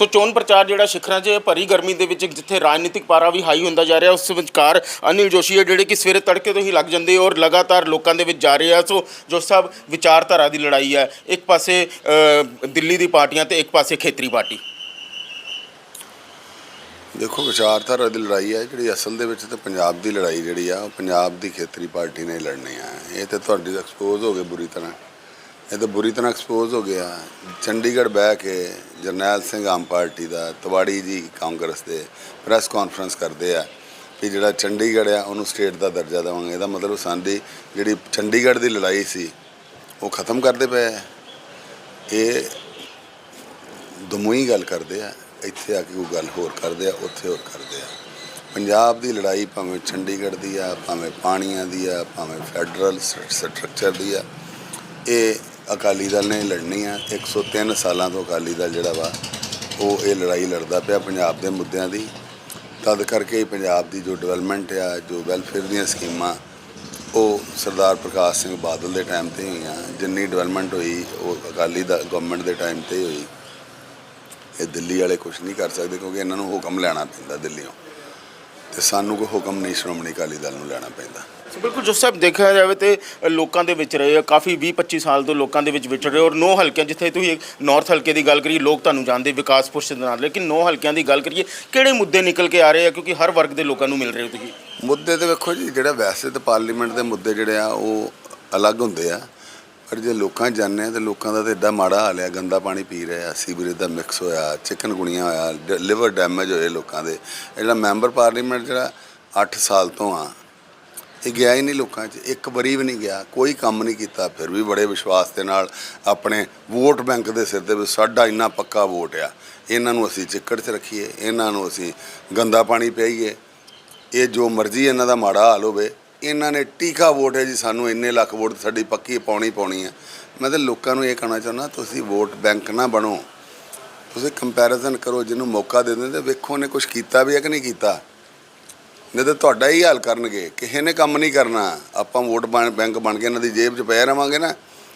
ਸੋ ਚੋਣ ਪ੍ਰਚਾਰ ਜਿਹੜਾ ਸਿਖਰਾਂ 'ਚ ਭਰੀ ਗਰਮੀ ਦੇ ਵਿੱਚ ਜਿੱਥੇ ਰਾਜਨੀਤਿਕ ਪਾਰਾ ਵੀ ਹਾਈ ਹੁੰਦਾ ਜਾ ਰਿਹਾ, ਉਸ ਵਿਚਕਾਰ ਅਨਿਲ ਜੋਸ਼ੀ ਹੈ ਜਿਹੜੇ ਕਿ ਸਵੇਰੇ ਤੜਕੇ ਤੋਂ ਹੀ ਲੱਗ ਜਾਂਦੇ ਔਰ ਲਗਾਤਾਰ ਲੋਕਾਂ ਦੇ ਵਿੱਚ ਜਾ ਰਹੇ ਆ। ਸੋ ਜੋ ਸਭ ਵਿਚਾਰਧਾਰਾ ਦੀ ਲੜਾਈ ਹੈ। ਇੱਕ ਪਾਸੇ ਦਿੱਲੀ ਦੀ ਪਾਰਟੀਆਂ ਤੇ ਇੱਕ ਪਾਸੇ ਖੇਤਰੀ ਪਾਰਟੀ। ਦੇਖੋ, ਵਿਚਾਰਧਾਰਾ ਦੀ ਲੜਾਈ ਹੈ ਜਿਹੜੀ ਅਸਲ ਦੇ ਵਿੱਚ ਤੇ ਪੰਜਾਬ ਦੀ ਲੜਾਈ ਜਿਹੜੀ ਆ, ਉਹ ਪੰਜਾਬ ਦੀ ਖੇਤਰੀ ਪਾਰਟੀ ਨੇ ਲੜਨੀ ਆ ਇਹ ਤੇ ਤੁਹਾਡੀ ਐਕਸਪੋਜ਼ ਹੋ ਗਏ ਬੁਰੀ ਤਰ੍ਹਾਂ। ਇਹ ਤਾਂ ਬੁਰੀ ਤਰ੍ਹਾਂ ਐਕਸਪੋਜ਼ ਹੋ ਗਿਆ। ਚੰਡੀਗੜ੍ਹ ਬਹਿ ਕੇ ਜਰਨੈਲ ਸਿੰਘ ਆਮ ਪਾਰਟੀ ਦਾ, ਤਵਾੜੀ ਜੀ ਕਾਂਗਰਸ ਦੇ ਪ੍ਰੈਸ ਕਾਨਫਰੰਸ ਕਰਦੇ ਆ ਕਿ ਜਿਹੜਾ ਚੰਡੀਗੜ੍ਹ ਆ, ਉਹਨੂੰ ਸਟੇਟ ਦਾ ਦਰਜਾ ਦੇਵਾਂਗੇ। ਇਹਦਾ ਮਤਲਬ ਸਾਡੀ ਜਿਹੜੀ ਚੰਡੀਗੜ੍ਹ ਦੀ ਲੜਾਈ ਸੀ, ਉਹ ਖਤਮ ਕਰਦੇ ਪਏ ਆ। ਇਹ ਦਮੂਈ ਗੱਲ ਕਰਦੇ ਆ, ਇੱਥੇ ਆ ਕੇ ਕੋਈ ਗੱਲ ਹੋਰ ਕਰਦੇ ਆ, ਉੱਥੇ ਹੋਰ ਕਰਦੇ ਆ। ਪੰਜਾਬ ਦੀ ਲੜਾਈ ਭਾਵੇਂ ਚੰਡੀਗੜ੍ਹ ਦੀ ਆ, ਭਾਵੇਂ ਪਾਣੀਆਂ ਦੀ ਆ, ਭਾਵੇਂ ਫੈਡਰਲ ਸਟਰਕਚਰ ਦੀ ਆ, ਇਹ ਅਕਾਲੀ ਦਲ ਨੇ ਲੜਨੀ ਆ। 103 ਸਾਲਾਂ ਤੋਂ ਅਕਾਲੀ ਦਲ ਜਿਹੜਾ ਵਾ, ਉਹ ਇਹ ਲੜਾਈ ਲੜਦਾ ਪਿਆ ਪੰਜਾਬ ਦੇ ਮੁੱਦਿਆਂ ਦੀ। ਤਦ ਕਰਕੇ ਪੰਜਾਬ ਦੀ ਜੋ ਡਿਵੈਲਪਮੈਂਟ ਆ, ਜੋ ਵੈਲਫੇਅਰ ਦੀਆਂ ਸਕੀਮਾਂ, ਉਹ ਸਰਦਾਰ ਪ੍ਰਕਾਸ਼ ਸਿੰਘ ਬਾਦਲ ਦੇ ਟਾਈਮ ਤੇ ਹੋਈਆਂ। ਜਿੰਨੀ ਡਿਵੈਲਪਮੈਂਟ ਹੋਈ, ਉਹ ਅਕਾਲੀ ਦਾ ਗਵਰਨਮੈਂਟ ਦੇ ਟਾਈਮ ਤੇ ਹੋਈ। ਇਹ ਦਿੱਲੀ ਵਾਲੇ ਕੁਝ ਨਹੀਂ ਕਰ ਸਕਦੇ ਕਿਉਂਕਿ ਇਹਨਾਂ ਨੂੰ ਹੁਕਮ ਲੈਣਾ ਪੈਂਦਾ ਦਿੱਲੀੋਂ ਤੇ ਸਾਨੂੰ ਕੋਈ ਹੁਕਮ ਨਹੀਂ ਸ਼੍ਰੋਮਣੀ ਅਕਾਲੀ ਦਲ ਨੂੰ ਲੈਣਾ ਪੈਂਦਾ। ਬਿਲਕੁਲ ਜੋ ਸਾਹਿਬ ਦੇਖਿਆ ਜਾਵੇ ਤੇ ਲੋਕਾਂ ਦੇ ਵਿੱਚ ਰਹੇ ਆ ਕਾਫੀ 20 25 ਸਾਲ ਤੋਂ ਲੋਕਾਂ ਦੇ ਵਿੱਚ ਵਿਚਰ ਰਹੇ ਔਰ ਨੌ ਹਲਕਿਆਂ ਜਿੱਥੇ ਤੁਸੀਂ ਨਾਰਥ ਹਲਕੇ ਦੀ ਗੱਲ ਕਰੀਏ ਲੋਕ ਤੁਹਾਨੂੰ ਜਾਣਦੇ ਵਿਕਾਸ ਪੁਰਸ਼ ਦੇ ਨਾਲ ਲੇਕਿਨ ਨੌ ਹਲਕਿਆਂ ਦੀ ਗੱਲ ਕਰੀਏ ਕਿਹੜੇ ਮੁੱਦੇ ਨਿਕਲ ਕੇ ਆ ਰਹੇ ਆ? ਕਿਉਂਕਿ ਹਰ ਵਰਗ ਦੇ ਲੋਕਾਂ ਨੂੰ ਮਿਲ ਰਹੇ ਹੋ ਤੁਸੀਂ। ਮੁੱਦੇ ਤੇ ਵੇਖੋ ਜੀ ਜਿਹੜਾ ਵੈਸੇ ਤਾਂ ਪਾਰਲੀਮੈਂਟ ਦੇ ਮੁੱਦੇ ਜਿਹੜੇ ਆ ਉਹ ਅਲੱਗ ਹੁੰਦੇ ਆ। ਪਰ ਜੇ ਲੋਕਾਂ 'ਚ ਜਾਂਦੇ ਆ ਤੇ ਲੋਕਾਂ ਦਾ ਤਾਂ ਐਡਾ ਮਾੜਾ ਹਾਲ ਆ ਗੰਦਾ ਪਾਣੀ ਪੀ ਰਹੇ ਆ ਸੀਵਰੇਜ ਦਾ ਮਿਕਸ ਹੋਇਆ ਚਿਕਨ ਗੁਣੀਆਂ ਹੋਇਆ ਲਿਵਰ ਡੈਮੇਜ ਹੋਏ ਲੋਕਾਂ ਦੇ। ਜਿਹੜਾ ਮੈਂਬਰ ਪਾਰਲੀਮੈਂਟ ਜਿਹੜਾ 8 ਸਾਲ ਤੋਂ ਆ, ਇਹ ਗਿਆ ਹੀ ਨਹੀਂ ਲੋਕਾਂ 'ਚ, ਇੱਕ ਵਾਰੀ ਵੀ ਨਹੀਂ ਗਿਆ, ਕੋਈ ਕੰਮ ਨਹੀਂ ਕੀਤਾ, ਫਿਰ ਵੀ ਬੜੇ ਵਿਸ਼ਵਾਸ ਦੇ ਨਾਲ ਆਪਣੇ ਵੋਟ ਬੈਂਕ ਦੇ ਸਿਰ ਤੇ ਵੀ ਸਾਡਾ ਇੰਨਾ ਪੱਕਾ ਵੋਟ ਆ। ਇਹਨਾਂ ਨੂੰ ਅਸੀਂ ਚਿੱਕੜ 'ਚ ਰੱਖੀਏ, ਇਹਨਾਂ ਨੂੰ ਅਸੀਂ ਗੰਦਾ ਪਾਣੀ ਪਿਆਈਏ। ਇਹ ਜੋ ਮਰਜ਼ੀ ਇਹਨਾਂ ਦਾ ਮਾੜਾ ਹਾਲ ਹੋਵੇ ਇਹਨਾਂ ਨੇ ਟੀਕਾ ਵੋਟ ਹੈ ਜੀ ਸਾਨੂੰ ਇੰਨੇ ਲੱਖ ਵੋਟ ਸਾਡੀ ਪੱਕੀ ਪਾਉਣੀ ਪਾਉਣੀ ਹੈ। ਮੈਂ ਤਾਂ ਲੋਕਾਂ ਨੂੰ ਇਹ ਕਹਿਣਾ ਚਾਹੁੰਦਾ ਤੁਸੀਂ ਵੋਟ ਬੈਂਕ ਨਾ ਬਣੋ। ਤੁਸੀਂ ਕੰਪੈਰੀਜ਼ਨ ਕਰੋ ਜਿਹਨੂੰ ਮੌਕਾ ਦੇ ਦਿੰਦੇ ਵੇਖੋ ਨੇ ਕੁਝ ਕੀਤਾ ਵੀ ਹੈ ਕਿ ਨਹੀਂ ਕੀਤਾ। ਨਹੀਂ ਤਾਂ ਤੁਹਾਡਾ ਹੀ ਹਾਲ ਕਰਨਗੇ ਕਿਸੇ ਨੇ ਕੰਮ ਨਹੀਂ ਕਰਨਾ। ਆਪਾਂ ਵੋਟ ਬੈਂਕ ਬਣ ਕੇ ਇਹਨਾਂ ਦੀ ਜੇਬ 'ਚ ਪਏ ਰਵਾਂਗੇ ਨਾ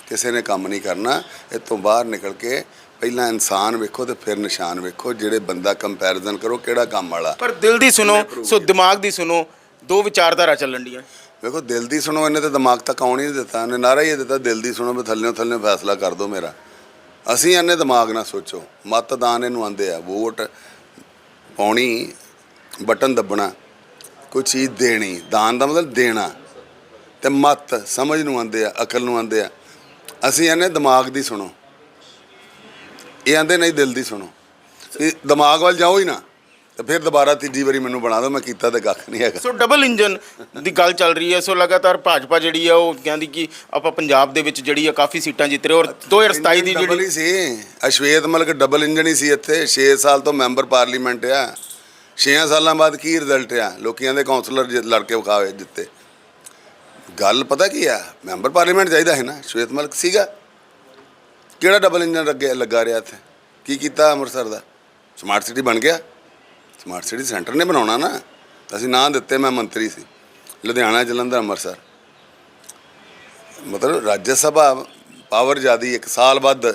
ਕਿਸੇ ਨੇ ਕੰਮ ਨਹੀਂ ਕਰਨਾ। ਇਹ ਤੋਂ ਬਾਹਰ ਨਿਕਲ ਕੇ ਪਹਿਲਾਂ ਇਨਸਾਨ ਵੇਖੋ ਤੇ ਫਿਰ ਨਿਸ਼ਾਨ ਵੇਖੋ ਜਿਹੜੇ ਬੰਦਾ ਕੰਪੈਰੀਜ਼ਨ ਕਰੋ ਕਿਹੜਾ ਕੰਮ ਵਾਲਾ। ਪਰ ਦਿਲ ਦੀ ਸੁਣੋ ਸੋ ਦਿਮਾਗ ਦੀ ਸੁਣੋ ਦੋ ਵਿਚਾਰਧਾਰਾ ਚੱਲਣ ਦੀਆਂ ਵੇਖੋ, ਦਿਲ ਦੀ ਸੁਣੋ, ਇਹਨੇ ਤਾਂ ਦਿਮਾਗ ਤੱਕ ਆਉਣ ਹੀ ਨਹੀਂ ਦਿੱਤਾ। ਇਹਨੇ ਨਾਰਾ ਹੀ ਇਹ ਦਿੱਤਾ, ਦਿਲ ਦੀ ਸੁਣੋ, ਵੀ ਥੱਲਿਓਂ ਥੱਲਿਓਂ ਫੈਸਲਾ ਕਰ ਦਿਓ ਮੇਰਾ। ਅਸੀਂ ਇਹਨੇ ਦਿਮਾਗ ਨਾਲ ਸੋਚੋ, ਮਤਦਾਨ ਇਹਨੂੰ ਆਂਦੇ ਆ, ਵੋਟ ਪਾਉਣੀ, ਬਟਨ ਦੱਬਣਾ, ਕੋਈ ਚੀਜ਼ ਦੇਣੀ, ਦਾਨ ਦਾ ਮਤਲਬ ਦੇਣਾ। ਤੇ ਮਤ ਸਮਝ ਨੂੰ ਆਂਦੇ ਆ, ਅਕਲ ਨੂੰ ਆਂਦੇ ਆ। ਅਸੀਂ ਇਹਨੇ ਦਿਮਾਗ ਦੀ ਸੁਣੋ। ਇਹ ਆਂਦੇ ਨਹੀਂ ਦਿਲ ਦੀ ਸੁਣੋ। ਦਿਮਾਗ ਵੱਲ ਜਾਓ ਹੀ ਨਾ। ਤੇ ਫਿਰ ਦੁਬਾਰਾ ਤੀਜੀ ਵਾਰੀ ਮੈਨੂੰ ਬਣਾ ਦਿਓ ਮੈਂ ਕੀਤਾ ਤੇ ਕੱਖ ਨਹੀਂ ਹੈਗਾ। ਸੋ ਡਬਲ ਇੰਜਨ ਦੀ ਗੱਲ ਚੱਲ ਰਹੀ ਹੈ ਸੋ ਲਗਾਤਾਰ ਭਾਜਪਾ ਜਿਹੜੀ ਆ ਉਹ ਕਹਿੰਦੀ ਕਿ ਆਪਾਂ ਪੰਜਾਬ ਦੇ ਵਿੱਚ ਜਿਹੜੀ ਆ ਕਾਫੀ ਸੀਟਾਂ ਜਿੱਤ ਰਹੇ ਔਰ 2027 ਦੀ ਡਬਲ ਜਿਹੜੀ ਹੀ ਸੀ। ਅਸ਼ਵੇਤ ਮਲਕ ਡਬਲ ਇੰਜਨ ਹੀ ਸੀ ਇੱਥੇ 6 ਸਾਲ ਤੋਂ ਮੈਂਬਰ ਪਾਰਲੀਮੈਂਟ ਆ। 6 ਸਾਲਾਂ ਬਾਅਦ ਕੀ ਰਿਜ਼ਲਟ ਆ? ਲੋਕੀਆਂ ਦੇ ਕਾਉਂਸਲਰ ਲੜ ਕੇ ਵਿਖਾਵੇ ਜਿੱਤੇ। ਗੱਲ ਪਤਾ ਕੀ ਆ? ਮੈਂਬਰ ਪਾਰਲੀਮੈਂਟ ਚਾਹੀਦਾ ਹੈ ਨਾ ਸ਼ਵੇਤ ਮਲਕ ਸੀਗਾ। ਕਿਹੜਾ ਡਬਲ ਇੰਜਨ ਲੱਗੇ ਲੱਗਾ ਰਿਹਾ ਇੱਥੇ? ਕੀ ਕੀਤਾ ਅੰਮ੍ਰਿਤਸਰ ਦਾ? ਸਮਾਰਟ ਸਿਟੀ ਬਣ ਗਿਆ। ਸਮਾਰਟ ਸਿਟੀ ਸੈਂਟਰ ਨੇ ਬਣਾਉਣਾ ਨਾ ਅਸੀਂ ਨਾਂ ਦਿੱਤੇ, ਮੈਂ ਮੰਤਰੀ ਸੀ, ਲੁਧਿਆਣਾ, ਜਲੰਧਰ, ਅੰਮ੍ਰਿਤਸਰ। ਮਤਲਬ ਰਾਜ ਸਭਾ ਪਾਵਰ ਜਿਆਦੀ, ਇੱਕ ਸਾਲ ਵੱਧ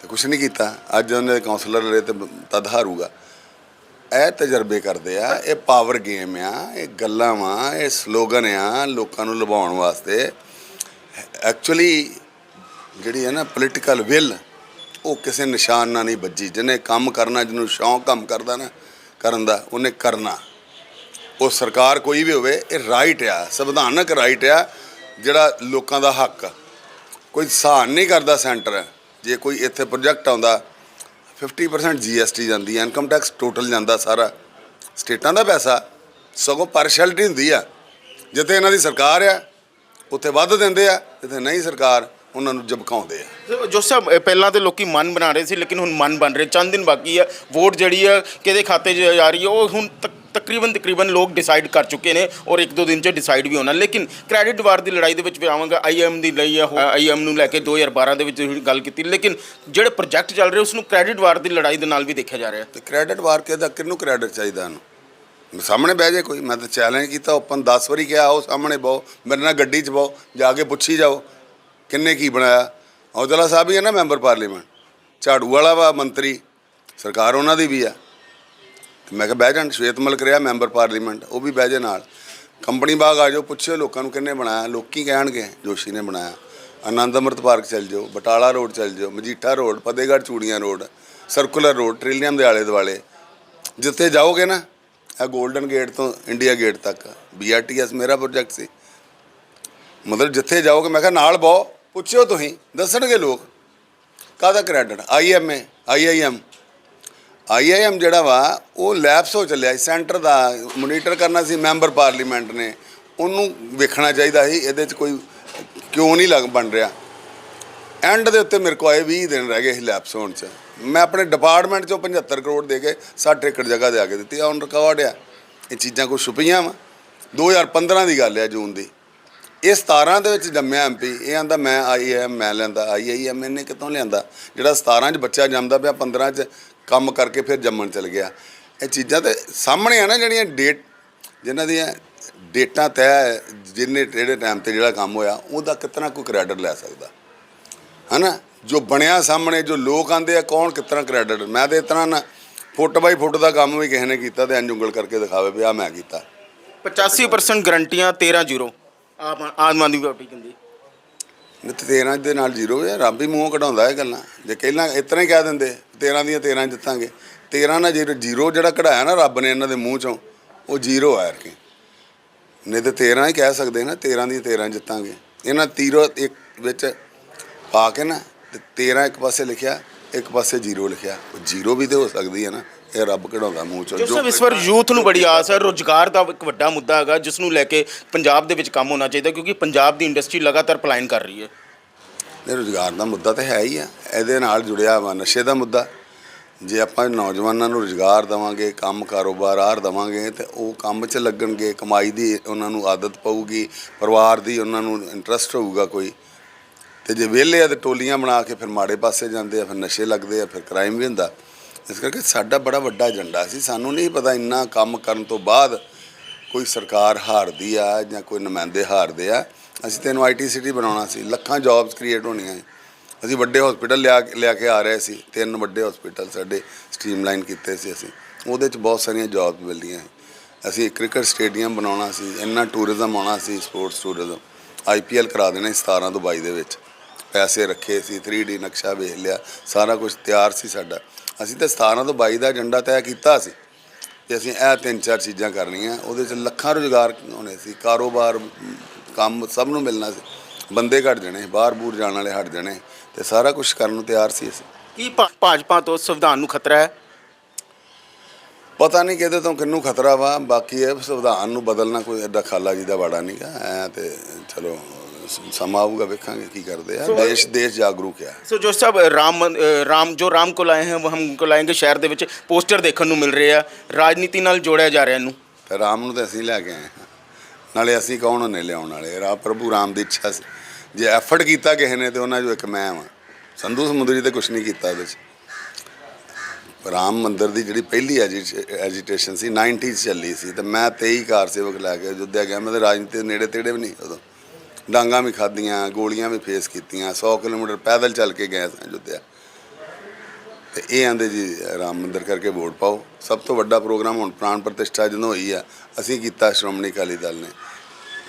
ਤੇ ਕੁਛ ਨਹੀਂ ਕੀਤਾ। ਅੱਜ ਉਹਨੇ ਕਾਉਂਸਲਰ ਰਹੇ ਤੇ ਤਦ ਹਾਰੂਗਾ। ਇਹ ਤਜਰਬੇ ਕਰਦੇ ਆ, ਇਹ ਪਾਵਰ ਗੇਮ ਆ, ਇਹ ਗੱਲਾਂ ਵਾ, ਇਹ ਸਲੋਗਨ ਆ ਲੋਕਾਂ ਨੂੰ ਲੁਭਾਉਣ ਵਾਸਤੇ। ਐਕਚੁਅਲੀ ਜਿਹੜੀ ਹੈ ਨਾ ਪੋਲੀਟੀਕਲ ਵਿਲ ਉਹ ਕਿਸੇ ਨਿਸ਼ਾਨ ਨਾਲ ਨਹੀਂ ਵੱਜੀ। ਜਿਹਨੇ ਕੰਮ ਕਰਨਾ, ਜਿਹਨੂੰ ਸ਼ੌਂਕ ਕੰਮ ਕਰਦਾ ਨਾ ਕਰਨ ਦਾ, ਉਹਨੇ ਕਰਨਾ। ਉਹ ਸਰਕਾਰ ਕੋਈ ਵੀ ਹੋਵੇ, ਇਹ ਰਾਈਟ ਆ, ਸੰਵਿਧਾਨਕ ਰਾਈਟ ਆ, ਜਿਹੜਾ ਲੋਕਾਂ ਦਾ ਹੱਕ ਆ। ਕੋਈ ਸਹਾਨ ਨਹੀਂ ਕਰਦਾ ਸੈਂਟਰ। ਜੇ ਕੋਈ ਇੱਥੇ ਪ੍ਰੋਜੈਕਟ ਆਉਂਦਾ 50% ਜੀਐਸਟੀ ਜਾਂਦੀ ਹੈ ਇਨਕਮ ਟੈਕਸ ਟੋਟਲ ਜਾਂਦਾ ਸਾਰਾ। ਸਟੇਟਾਂ ਦਾ ਪੈਸਾ, ਸਗੋਂ ਪਾਰਸ਼ੈਲਿਟੀ ਹੁੰਦੀ ਆ। ਜਿੱਥੇ ਇਹਨਾਂ ਦੀ ਸਰਕਾਰ ਆ, ਉੱਥੇ ਵੱਧ ਦਿੰਦੇ ਆ, ਜਿੱਥੇ ਨਹੀਂ ਸਰਕਾਰ ਉਹਨਾਂ ਨੂੰ ਜਬਕਾਉਂਦੇ ਆ। ਜੋ ਸਭ ਇਹ ਪਹਿਲਾਂ ਤੇ ਲੋਕੀ ਮਨ ਬਣਾ ਰਹੇ ਸੀ ਲੇਕਿਨ ਹੁਣ ਮਨ ਬਣ ਰਹੇ। ਚੰਦ ਦਿਨ ਬਾਕੀ ਆ। ਵੋਟ ਜਿਹੜੀ ਆ ਕਿਹਦੇ ਖਾਤੇ 'ਚ ਜਾ ਰਹੀ ਹੈ ਉਹ ਹੁਣ ਤੱਕ ਤਕਰੀਬਨ ਤਕਰੀਬਨ ਲੋਕ ਡਿਸਾਈਡ ਕਰ ਚੁੱਕੇ ਨੇ ਔਰ ਇੱਕ ਦੋ ਦਿਨ 'ਚ ਡਿਸਾਈਡ ਵੀ ਹੋਣਾ। ਲੇਕਿਨ ਕ੍ਰੈਡਿਟ ਵਾਰ ਦੀ ਲੜਾਈ ਦੇ ਵਿੱਚ ਵੀ ਆਵਾਂਗਾ। ਆਈਐਮ ਦੀ ਲਈ ਆ ਆਈਐਮ ਨੂੰ ਲੈ ਕੇ 2012 ਦੇ ਵਿੱਚ ਗੱਲ ਕੀਤੀ। ਲੇਕਿਨ ਜਿਹੜੇ ਪ੍ਰੋਜੈਕਟ ਚੱਲ ਰਹੇ ਉਸ ਨੂੰ ਕ੍ਰੈਡਿਟ ਵਾਰ ਦੀ ਲੜਾਈ ਦੇ ਨਾਲ ਵੀ ਦੇਖਿਆ ਜਾ ਰਿਹਾ। ਤੇ ਕ੍ਰੈਡਿਟ ਵਾਰ ਕੇ ਦਾ ਕਿਹਨੂੰ ਕ੍ਰੈਡਿਟ ਚਾਹੀਦਾ ਇਹਨੂੰ? ਸਾਹਮਣੇ ਬਹਿ ਜੇ ਕੋਈ ਮੈਂ ਤਾਂ ਚੈਲੰਜ ਕੀਤਾ ਓਪਨ 10 ਵਾਰੀ ਕਿਹਾ ਆਓ ਸਾਹਮਣੇ ਬਹੁ ਮੇਰੇ ਨਾਲ ਗੱਡੀ 'ਚ ਬਹੁ ਜਾ ਕੇ ਪੁੱਛੀ ਜਾਓ। ਕਿੰਨੇ ਕੀ ਬਣਾਇਆ? ਔਜਲਾ ਸਾਹਿਬ ਵੀ ਹੈ ਨਾ ਮੈਂਬਰ ਪਾਰਲੀਮੈਂਟ। ਝਾੜੂ ਵਾਲਾ ਵਾ ਮੰਤਰੀ, ਸਰਕਾਰ ਉਹਨਾਂ ਦੀ ਵੀ ਆ। ਤੇ ਮੈਂ ਕਿਹਾ ਬਹਿ ਜਾਣ, ਸ਼ਵੇਤ ਮਲਕ ਰਿਹਾ ਮੈਂਬਰ ਪਾਰਲੀਮੈਂਟ, ਉਹ ਵੀ ਬਹਿ ਜੇ ਨਾਲ। ਕੰਪਨੀ ਬਾਗ ਆ ਜਾਓ, ਪੁੱਛਿਓ ਲੋਕਾਂ ਨੂੰ ਕਿੰਨੇ ਬਣਾਇਆ, ਲੋਕੀ ਕਹਿਣਗੇ? ਜੋਸ਼ੀ ਨੇ ਬਣਾਇਆ। ਆਨੰਦ ਅੰਮ੍ਰਿਤ ਪਾਰਕ ਚੱਲ ਜਾਓ, ਬਟਾਲਾ ਰੋਡ ਚੱਲ ਜਾਓ, Majitha road, Fatehgarh Churian road, circular road, trillium ਦੇ ਆਲੇ ਦੁਆਲੇ। ਜਿੱਥੇ ਜਾਓਗੇ ਨਾ, ਇਹ 골ਡਨ ਗੇਟ ਤੋਂ ਇੰਡੀਆ ਗੇਟ ਤੱਕ, ਬੀਆਰਟੀਐਸ ਮੇਰਾ ਪ੍ਰੋਜੈਕਟ ਸੀ। ਮਤਲਬ ਜਿੱਥੇ ਜਾਓਗੇ, ਮੈਂ ਕਿਹਾ ਨਾਲ ਬਹੁ। ਪੁੱਛਿਓ ਤੁਸੀਂ, ਦੱਸਣਗੇ ਲੋਕ? ਕਾਹਦਾ ਕ੍ਰੈਡਿਟ? ਆਈਐਮਏ ਆਈਆਈਐਮ ਆਈਆਈਐਮ ਜਿਹੜਾ ਵਾ, ਉਹ ਲੈਪਸ ਹੋ ਚੱਲਿਆ ਸੀ, ਸੈਂਟਰ ਦਾ ਮੋਨੀਟਰ ਕਰਨਾ ਸੀ, ਮੈਂਬਰ ਪਾਰਲੀਮੈਂਟ ਨੇ। ਉਹਨੂੰ ਵੇਖਣਾ ਚਾਹੀਦਾ ਸੀ, ਇਹਦੇ 'ਚ ਕੋਈ ਕਿਉਂ ਨਹੀਂ ਲੱਗ ਬਣ ਰਿਹਾ। ਐਂਡ ਦੇ ਉੱਤੇ ਮੇਰੇ ਕੋਲ ਆਏ 20 ਦਿਨ ਰਹਿ ਗਏ ਸੀ ਲੈਪਸ ਹੋਣ 'ਚ। ਮੈਂ ਆਪਣੇ ਡਿਪਾਰਟਮੈਂਟ 'ਚੋਂ 75 ਕਰੋੜ ਦੇ ਕੇ 60 ਏਕੜ ਜਗ੍ਹਾ ਦੇ ਆ ਕੇ ਦਿੱਤੀ ਔਨ ਰਿਕਾਰਡ ਆ। ਇਹ ਚੀਜ਼ਾਂ ਕੋਈ ਛੁਪੀਆਂ ਵਾ। 2015 ਦੀ ਗੱਲ ਆ ਜੂਨ ਦੀ। ਇਹ 17 ਦੇ ਵਿੱਚ ਜੰਮਿਆ ਐਮਪੀ ਇਹ ਆਂਦਾ ਮੈਂ ਆਈ ਆਈਐਮ ਮੈਂ ਲੈਂਦਾ ਆਈਆਈਐਮ ਇਹਨੇ ਕਿਤੋਂ ਲਿਆਂਦਾ? ਜਿਹੜਾ 17 ਚ ਬੱਚਾ ਜੰਮਦਾ ਪਿਆ 15 ਚ ਕੰਮ ਕਰਕੇ ਫਿਰ ਜੰਮਣ ਚਲ ਗਿਆ। ਇਹ ਚੀਜ਼ਾਂ ਤੇ ਸਾਹਮਣੇ ਆ ਨਾ ਜਿਹੜੀਆਂ ਡੇਟ ਜਿਨ੍ਹਾਂ ਦੀਆਂ ਡੇਟਾਂ ਤੈਅ ਹੈ, ਜਿੰਨੇ ਜਿਹੜੇ ਟਾਈਮ ਤੇ ਜਿਹੜਾ ਕੰਮ ਹੋਇਆ ਉਹਦਾ ਕਿਤਨਾ ਕੋਈ ਕ੍ਰੈਡਿਟ ਲੈ ਸਕਦਾ। ਹਨਾ? ਜੋ ਬਣਿਆ ਸਾਹਮਣੇ ਜੋ ਲੋਕ ਆਂਦੇ ਆ ਕੌਣ ਕਿਤਨਾ ਕ੍ਰੈਡਿਟ? ਮੈਂ ਤੇ ਇਤਨਾ ਨਾ ਫੁੱਟ ਬਾਈ ਫੁੱਟ ਦਾ ਕੰਮ ਵੀ ਕਿਸੇ ਨੇ ਕੀਤਾ ਤੇ ਇੰਜ ਉਂਗਲ ਕਰਕੇ ਦਿਖਾਵੇ ਵੀ ਆ ਮੈਂ ਕੀਤਾ। 85% ਗਰੰਟੀਆਂ 13 ਜ਼ੀਰੋ। ਆਮ ਆਮ ਆਦਮੀ ਪਾਰਟੀ ਕਹਿੰਦੀ ਨਿਤ 13 ਦੇ ਨਾਲ ਜ਼ੀਰੋ ਹੈ, ਰੱਬ ਹੀ ਮੂੰਹ ਕਢਾਉਂਦਾ ਇਹ ਗੱਲਾਂ। ਜੇ ਪਹਿਲਾਂ ਇਤਨਾ ਹੀ ਕਹਿ ਦਿੰਦੇ 13 ਦੀਆਂ 13 ਜਿੱਤਾਂਗੇ 13 ਨਾਲ ਜ਼ੀਰੋ ਜ਼ੀਰੋ ਜਿਹੜਾ ਕਢਾਇਆ ਨਾ ਰੱਬ ਨੇ ਇਹਨਾਂ ਦੇ ਮੂੰਹ ਚੋਂ, ਉਹ ਜ਼ੀਰੋ ਆ ਰਕੇ ਨਹੀਂ ਤੇ 13 ਹੀ ਕਹਿ ਸਕਦੇ ਨਾ 13 ਦੀਆਂ 13 ਜਿੱਤਾਂਗੇ ਇਹਨਾਂ ਤੀਰੋ ਇੱਕ ਵਿੱਚ ਪਾ ਕੇ ਨਾ, ਤੇ 13 ਇੱਕ ਪਾਸੇ ਲਿਖਿਆ, ਇੱਕ ਪਾਸੇ ਜ਼ੀਰੋ ਲਿਖਿਆ। ਉਹ ਜ਼ੀਰੋ ਵੀ ਤੇ ਹੋ ਸਕਦੀ ਹੈ ਨਾ। ਇਹ ਰੱਬ ਕਢਾਉਂਦਾ ਮੂੰਹ ਚੋਂ ਜੋਸਫ ਇਸ ਵਾਰ ਯੂਥ ਨੂੰ ਬੜੀ ਆਸ ਹੈ ਰੋਜ਼ਗਾਰ ਦਾ ਇੱਕ ਵੱਡਾ ਮੁੱਦਾ ਹੈਗਾ ਜਿਸ ਨੂੰ ਲੈ ਕੇ ਪੰਜਾਬ ਦੇ ਵਿੱਚ ਕੰਮ ਹੋਣਾ ਚਾਹੀਦਾ ਕਿਉਂਕਿ ਪੰਜਾਬ ਦੀ ਇੰਡਸਟਰੀ ਲਗਾਤਾਰ ਪਲਾਇਨ ਕਰ ਰਹੀ ਹੈ। ਇਹ ਰੁਜ਼ਗਾਰ ਦਾ ਮੁੱਦਾ ਤਾਂ ਹੈ ਹੀ ਆ। ਇਹਦੇ ਨਾਲ ਜੁੜਿਆ ਵਾ ਨਸ਼ੇ ਦਾ ਮੁੱਦਾ। ਜੇ ਆਪਾਂ ਨੌਜਵਾਨਾਂ ਨੂੰ ਰੁਜ਼ਗਾਰ ਦੇਵਾਂਗੇ ਕੰਮ ਕਾਰੋਬਾਰ ਆਰ ਦੇਵਾਂਗੇ ਤੇ ਉਹ ਕੰਮ 'ਚ ਲੱਗਣਗੇ ਕਮਾਈ ਦੀ ਉਹਨਾਂ ਨੂੰ ਆਦਤ ਪਊਗੀ ਪਰਿਵਾਰ ਦੀ ਉਹਨਾਂ ਨੂੰ ਇੰਟਰਸਟ ਹੋਊਗਾ ਕੋਈ। ਤੇ ਜੇ ਵਿਹਲੇ ਆ ਤੇ ਟੋਲੀਆਂ ਬਣਾ ਕੇ ਫਿਰ ਮਾੜੇ ਪਾਸੇ ਜਾਂਦੇ ਆ ਫਿਰ ਨਸ਼ੇ ਲੱਗਦੇ ਆ ਫਿਰ ਕ੍ਰਾਈਮ ਵੀ ਹੁੰਦਾ। ਇਸ ਕਰਕੇ ਸਾਡਾ ਬੜਾ ਵੱਡਾ ਏਜੰਡਾ ਸੀ। ਸਾਨੂੰ ਨਹੀਂ ਪਤਾ ਇੰਨਾ ਕੰਮ ਕਰਨ ਤੋਂ ਬਾਅਦ ਕੋਈ ਸਰਕਾਰ ਹਾਰਦੀ ਆ ਜਾਂ ਕੋਈ ਨੁਮਾਇੰਦੇ ਹਾਰਦੇ ਆ। ਅਸੀਂ ਤੈਨੂੰ ਆਈਟੀ ਸਿਟੀ ਬਣਾਉਣਾ ਸੀ। ਲੱਖਾਂ ਜੌਬਸ ਕ੍ਰੀਏਟ ਹੋਣੀਆਂ ਸੀ। ਅਸੀਂ ਵੱਡੇ ਹਸਪੀਟਲ ਲਿਆ ਲਿਆ ਕੇ ਆ ਰਹੇ ਸੀ। ਤਿੰਨ ਵੱਡੇ ਹਸਪੀਟਲ ਸਾਡੇ ਸਟ੍ਰੀਮਲਾਈਨ ਕੀਤੇ ਸੀ ਅਸੀਂ। ਉਹਦੇ 'ਚ ਬਹੁਤ ਸਾਰੀਆਂ ਜੌਬਸ ਮਿਲਦੀਆਂ ਸੀ। ਅਸੀਂ ਕ੍ਰਿਕਟ ਸਟੇਡੀਅਮ ਬਣਾਉਣਾ ਸੀ। ਇੰਨਾ ਟੂਰਿਜ਼ਮ ਆਉਣਾ ਸੀ ਸਪੋਰਟਸ ਟੂਰਿਜ਼ਮ ਆਈਪੀਐਲ ਕਰਾ ਦੇਣਾ ਸੀ 17 ਤੋਂ 22 ਦੇ ਵਿੱਚ। ਪੈਸੇ ਰੱਖੇ ਸੀ। 3D ਨਕਸ਼ਾ ਵੇਖ ਲਿਆ। ਸਾਰਾ ਕੁਝ ਤਿਆਰ ਸੀ ਸਾਡਾ। ਅਸੀਂ ਤਾਂ 17 ਤੋਂ 22 ਦਾ ਏਜੰਡਾ ਤੈਅ ਕੀਤਾ ਸੀ ਕਿ ਅਸੀਂ ਇਹ ਤਿੰਨ ਚਾਰ ਚੀਜ਼ਾਂ ਕਰਨੀਆਂ ਉਹਦੇ 'ਚ ਲੱਖਾਂ ਰੁਜ਼ਗਾਰ ਹੋਣੇ ਸੀ ਕਾਰੋਬਾਰ ਕੰਮ ਸਭ ਨੂੰ ਮਿਲਣਾ ਸੀ। ਬੰਦੇ ਘਟ ਜਾਣੇ ਬਾਹਰ ਬੂਰ ਜਾਣ ਵਾਲੇ ਹਟ ਜਾਣੇ ਤੇ ਸਾਰਾ ਕੁਝ ਕਰਨ ਨੂੰ ਤਿਆਰ ਸੀ ਅਸੀਂ। ਕੀ ਭਾ- ਭਾਜਪਾ ਤੋਂ ਸੰਵਿਧਾਨ ਨੂੰ ਖਤਰਾ ਹੈ? ਪਤਾ ਨਹੀਂ ਕਿਹਦੇ ਤੋਂ ਕਿੰਨੂੰ ਖਤਰਾ ਵਾ ਬਾਕੀ ਇਹ ਸੰਵਿਧਾਨ ਨੂੰ ਬਦਲਣਾ ਕੋਈ ਐਡਾ ਖਾਲਾ ਜੀ ਦਾ ਵਾੜਾ ਨਹੀਂਗਾ ਐ ਤੇ ਚਲੋ ਸਮਾਂ ਆਊਗਾ ਵੇਖਾਂਗੇ ਕੀ ਕਰਦੇ ਆ। ਦੇਸ਼ ਦੇਸ਼ ਜਾਗਰੂਕ ਆ। ਸੋ ਜੋ ਸਾਹਿਬ ਰਾਮ ਰਾਮ ਜੋ ਰਾਮ ਕੋ ਲਾਏ ਹਨ ਉਹ ਹਮ ਕੋ ਲਾਏਂਗੇ ਸ਼ਹਿਰ ਦੇ ਵਿੱਚ। ਪੋਸਟਰ ਦੇਖਣ ਨੂੰ ਮਿਲ ਰਹੇ ਆ। ਰਾਜਨੀਤੀ ਨਾਲ ਜੋੜਿਆ ਜਾ ਰਿਹਾ ਇਹਨੂੰ। ਤੇ ਰਾਮ ਨੂੰ ਤਾਂ ਅਸੀਂ ਲੈ ਕੇ ਆਏ ਹਾਂ। ਨਾਲੇ ਅਸੀਂ ਕੌਣ ਹੁੰਨੇ ਲਿਆਉਣ ਵਾਲੇ? ਰਾ ਪ੍ਰਭੂ ਰਾਮ ਦੀ ਇੱਛਾ ਸੀ। ਜੇ ਐਫਰਟ ਕੀਤਾ ਕਿਸੇ ਨੇ ਤੇ ਉਹਨਾਂ ਚੋਂ ਇੱਕ ਮੈਂ ਵਾਂ ਸੰਧੂ ਸਮੁੰਦਰੀ ਤੇ ਕੁਝ ਨਹੀਂ ਕੀਤਾ ਉਹਦੇ ਚ। ਰਾਮ ਮੰਦਿਰ ਦੀ ਜਿਹੜੀ ਪਹਿਲੀ ਐਜੀਟੇਸ਼ਨ ਸੀ 90s 'ਚ ਚੱਲੀ ਸੀ। ਤੇ ਮੈਂ 23 ਕਾਰ ਸੇਵਕ ਲੈ ਕੇ ਅਯੁੱਧਿਆ ਗਿਆ। ਮੈਂ ਤੇ ਰਾਜਨੀਤੀ ਦੇ ਨੇੜੇ ਤੇੜੇ ਵੀ ਨਹੀਂ ਉਦੋਂ। ਡਾਂਗਾ ਵੀ ਖਾਧੀਆਂ, ਗੋਲੀਆਂ ਵੀ ਫੇਸ ਕੀਤੀਆਂ 100 ਕਿਲੋਮੀਟਰ ਪੈਦਲ ਚੱਲ ਕੇ ਗਏ ਸਾਂ ਅਯੁੱਧਿਆ। ਤੇ ਇਹ ਆਂਦੇ ਜੀ, ਰਾਮ ਮੰਦਰ ਕਰਕੇ ਵੋਟ ਪਾਓ। ਸਭ ਤੋਂ ਵੱਡਾ ਪ੍ਰੋਗਰਾਮ ਹੁਣ ਪ੍ਰਾਣ ਪ੍ਰਤਿਸ਼ਠਾ ਜਦੋਂ ਹੋਈ ਆ, ਅਸੀਂ ਕੀਤਾ ਸ਼੍ਰੋਮਣੀ ਅਕਾਲੀ ਦਲ ਨੇ।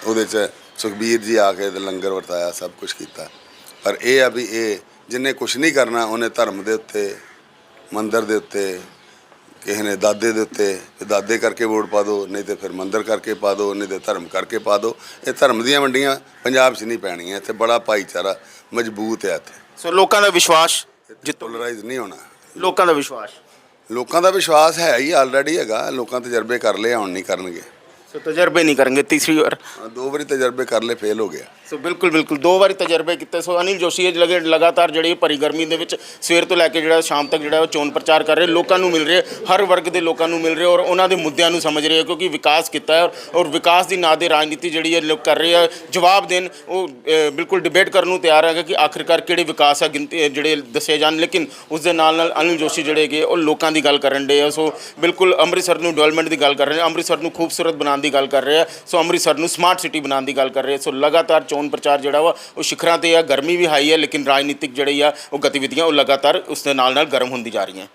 ਉਹਦੇ 'ਚ ਸੁਖਬੀਰ ਜੀ ਆ ਕੇ ਲੰਗਰ ਵਰਤਾਇਆ, ਸਭ ਕੁਝ ਕੀਤਾ। ਪਰ ਇਹ ਆ ਵੀ ਇਹ ਜਿੰਨੇ ਕੁਝ ਨਹੀਂ ਕਰਨਾ, ਉਹਨੇ ਧਰਮ ਦੇ ਉੱਤੇ, ਮੰਦਰ ਦੇ ਉੱਤੇ ਕਿਸੇ ਨੇ ਦਾਦੇ ਦੇ ਉੱਤੇ ਦਾਦੇ ਕਰਕੇ ਵੋਟ ਪਾ ਦਿਓ ਨਹੀਂ ਤੇ ਫਿਰ ਮੰਦਿਰ ਕਰਕੇ ਪਾ ਦਿਓ ਨਹੀਂ ਤੇ ਧਰਮ ਕਰਕੇ ਪਾ ਦਿਓ। ਇਹ ਧਰਮ ਦੀਆਂ ਵੰਡੀਆਂ ਪੰਜਾਬ 'ਚ ਨਹੀਂ ਪੈਣੀਆਂ ਇੱਥੇ ਬੜਾ ਭਾਈਚਾਰਾ ਮਜ਼ਬੂਤ ਹੈ ਇੱਥੇ। ਸੋ ਲੋਕਾਂ ਦਾ ਵਿਸ਼ਵਾਸ ਪੋਲਰਾਈਜ਼ ਨਹੀਂ ਹੋਣਾ। ਲੋਕਾਂ ਦਾ ਵਿਸ਼ਵਾਸ। ਲੋਕਾਂ ਦਾ ਵਿਸ਼ਵਾਸ ਹੈ ਹੀ ਆਲਰੇਡੀ ਹੈਗਾ ਲੋਕਾਂ ਤਜਰਬੇ ਕਰ ਲਏ ਹੁਣ ਨਹੀਂ ਕਰਨਗੇ। ਸੋ ਤਜਰਬੇ ਨਹੀਂ ਕਰਨਗੇ ਤੀਸਰੀ ਵਾਰ। ਹਾਂ, ਦੋ ਵਾਰੀ ਤਜਰਬੇ ਕਰ ਲਏ ਫੇਲ ਹੋ ਗਿਆ। ਸੋ ਬਿਲਕੁਲ ਬਿਲਕੁਲ ਦੋ ਵਾਰੀ ਤਜਰਬੇ ਕੀਤੇ। ਸੋ ਅਨਿਲ ਜੋਸ਼ੀ ਇਹ ਲਗੇ ਲਗਾਤਾਰ ਜਿਹੜੀ ਭਰੀ ਗਰਮੀ ਦੇ ਵਿੱਚ ਸਵੇਰ ਤੋਂ ਲੈ ਕੇ ਜਿਹੜਾ ਸ਼ਾਮ ਤੱਕ ਜਿਹੜਾ ਉਹ ਚੋਣ ਪ੍ਰਚਾਰ ਕਰ ਰਹੇ ਲੋਕਾਂ ਨੂੰ ਮਿਲ ਰਹੇ ਹਰ ਵਰਗ ਦੇ ਲੋਕਾਂ ਨੂੰ ਮਿਲ ਰਹੇ ਔਰ ਉਹਨਾਂ ਦੇ ਮੁੱਦਿਆਂ ਨੂੰ ਸਮਝ ਰਹੇ ਕਿਉਂਕਿ ਵਿਕਾਸ ਕੀਤਾ ਹੈ ਔਰ- ਔਰ ਵਿਕਾਸ ਦੀ ਨਾਂ ਦੇ ਰਾਜਨੀਤੀ ਜਿਹੜੀ ਹੈ ਲੋਕ ਕਰ ਰਹੇ ਆ ਜਵਾਬ ਦੇਣ ਉਹ ਅ, ਬਿਲਕੁਲ ਡਿਬੇਟ ਕਰਨ ਨੂੰ ਤਿਆਰ ਹੈਗਾ ਕਿ ਆਖਿਰਕਾਰ ਕਿਹੜੇ ਵਿਕਾਸ ਆ ਗਿਣਤੀ ਜਿਹੜੇ ਦੱਸੇ ਜਾਣ ਲੇਕਿਨ ਉਸ ਦੇ ਨਾਲ ਨਾਲ ਅਨਿਲ ਜੋਸ਼ੀ ਜਿਹੜੇ ਹੈਗੇ ਉਹ ਲੋਕਾਂ ਦੀ ਗੱਲ ਕਰਨ ਦੇ ਆ। ਸੋ ਬਿਲਕੁਲ ਅੰਮ੍ਰਿਤਸਰ ਨੂੰ ਡਿਵੈਲਪਮੈਂਟ ਦੀ ਗੱਲ ਕਰ ਰਹੇ ਆ ਅੰਮ੍ਰਿਤਸਰ ਨੂੰ ਖੂਬਸੂਰਤ ਬਣਾਉਣ ਦੀ ਗੱਲ ਕਰ ਰਹੇ ਆ। ਸੋ ਅੰਮ੍ਰਿਤਸਰ ਨੂੰ ਸਮਾਰਟ ਸਿਟੀ ਬਣਾਉਣ ਦੀ ਗੱਲ ਕਰ ਰਹੇ ਆ। ਸੋ ਲਗਾਤਾਰ ਚੋਣ ਪ੍ਰਚਾਰ ਜਿਹੜਾ ਵਾ, ਉਹ ਸਿਖਰਾਂ ਤੇ ਆ, ਗਰਮੀ ਵੀ ਹਾਈ ਹੈ ਲੇਕਿਨ ਰਾਜਨੀਤਿਕ ਜਿਹੜੀ ਆ, ਉਹ ਗਤੀਵਿਧੀਆਂ ਉਹ ਲਗਾਤਾਰ ਉਸ ਦੇ ਨਾਲ ਨਾਲ ਗਰਮ ਹੁੰਦੀ ਜਾ ਰਹੀਆਂ।